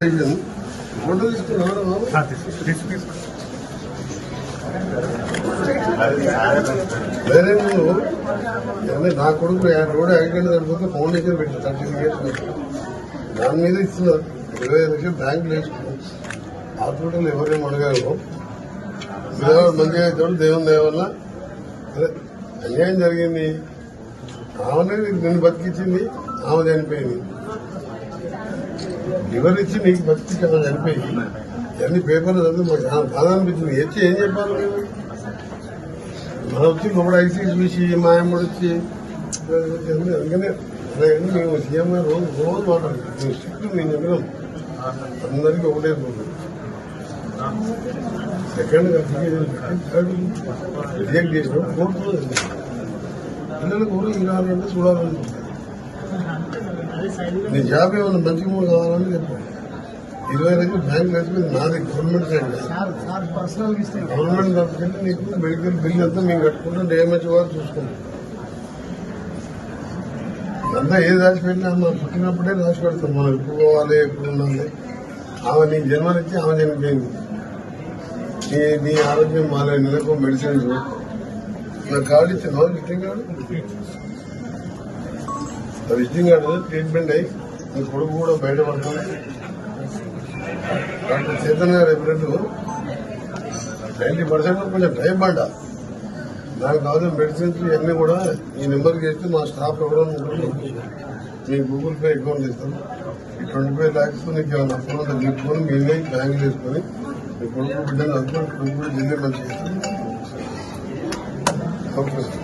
Photo తీసుకున్నారా బాబు? వేరే నువ్వు అంటే నా కొడుకు రోడ్ యాక్సిడెంట్ జరిగిపోతే ఫౌండేషన్ పెట్టి థర్టీ ఇయర్స్ దాని మీద ఇస్తున్నారు ఇరవై ఐదు లక్షలు బ్యాంకులు వేసుకున్నాం హాస్పిటల్ ఎవరేం అడగారు? మంచిగా అవుతాడు దేవుని దయ వల్ల. అదే అన్యాయం జరిగింది. ఆమెనే నిన్ను బతికించింది ఆమె చనిపోయింది. లివర్ నీకు బతికించి కదా చనిపోయి అన్ని పేపర్లు చదివి మాకు బాధ అనిపించింది. వచ్చి ఏం చెప్పాలి మనం వచ్చి లోపల ఐసీ చూసి మా అమ్మడు వచ్చి అందుకనే అలాగని మేము సీఎం గారు రోజు రోజు మాట్లాడాలి మేము స్ట్రిక్ట్ మేము చెప్పినాం. అందరికీ ఒకటే రోజు. సెకండ్ రిజెక్ట్ చేసినాం. కోర్టులో పిల్లలకు కూడా ఈ రావాలంటే చూడాలనుకుంటున్నాను నీ జాబ్ ఏమైనా మంచిగా కూడా కావాలని చెప్పాను ఇరవై లక్షలు బ్యాంక్ వేసుకుని నాది గవర్నమెంట్ సైడ్ కాదు. సార్ సార్ పర్సనల్ ఇస్తే గవర్నమెంట్ తరఫున నీకు మెడికల్ బిల్ అంతా మేము కట్టుకుంటాం డ్యామేజ్ వారు చూసుకుంటాం. అంతా ఏది రాసి పెట్టినా మనం పుట్టినప్పుడే రాసి పెడతాం. మనం ఎప్పుడు పోవాలి ఎప్పుడు ఉండాలి. ఆమె నీ జన్మనిచ్చి ఆమె చనిపోయింది. నీ నీ ఆరోగ్యం మాలే నెలకు మెడిసిన్స్ నా కార్డు ఇచ్చిన ఆ విజిటింగ్ కార్డు ట్రీట్మెంట్ అయ్యి మీ కొడుకు కూడా బయటపడుతుంది డాక్టర్ చైతన్య గారు చెప్పినట్టు నైంటీ పర్సెంట్ కొంచెం టైం పడ్డా. నాకు కావాల్సిన మెడిసిన్స్ ఇవన్నీ కూడా ఈ నెంబర్కి చేస్తే మా స్టాఫ్ ఎవరైనా మీ గూగుల్ పే అకౌంట్ ఇస్తాం ఈ ట్వంటీ ఫైవ్ ల్యాక్స్ నీకు ఏమైనా అప్పుడు మీ ఫోన్ మీరే బ్యాంక్ చేసుకొని మీ కొడుకు బిడ్డను అందుకొని కొడుకు కూడా మంచిగా ఓకే ఓకే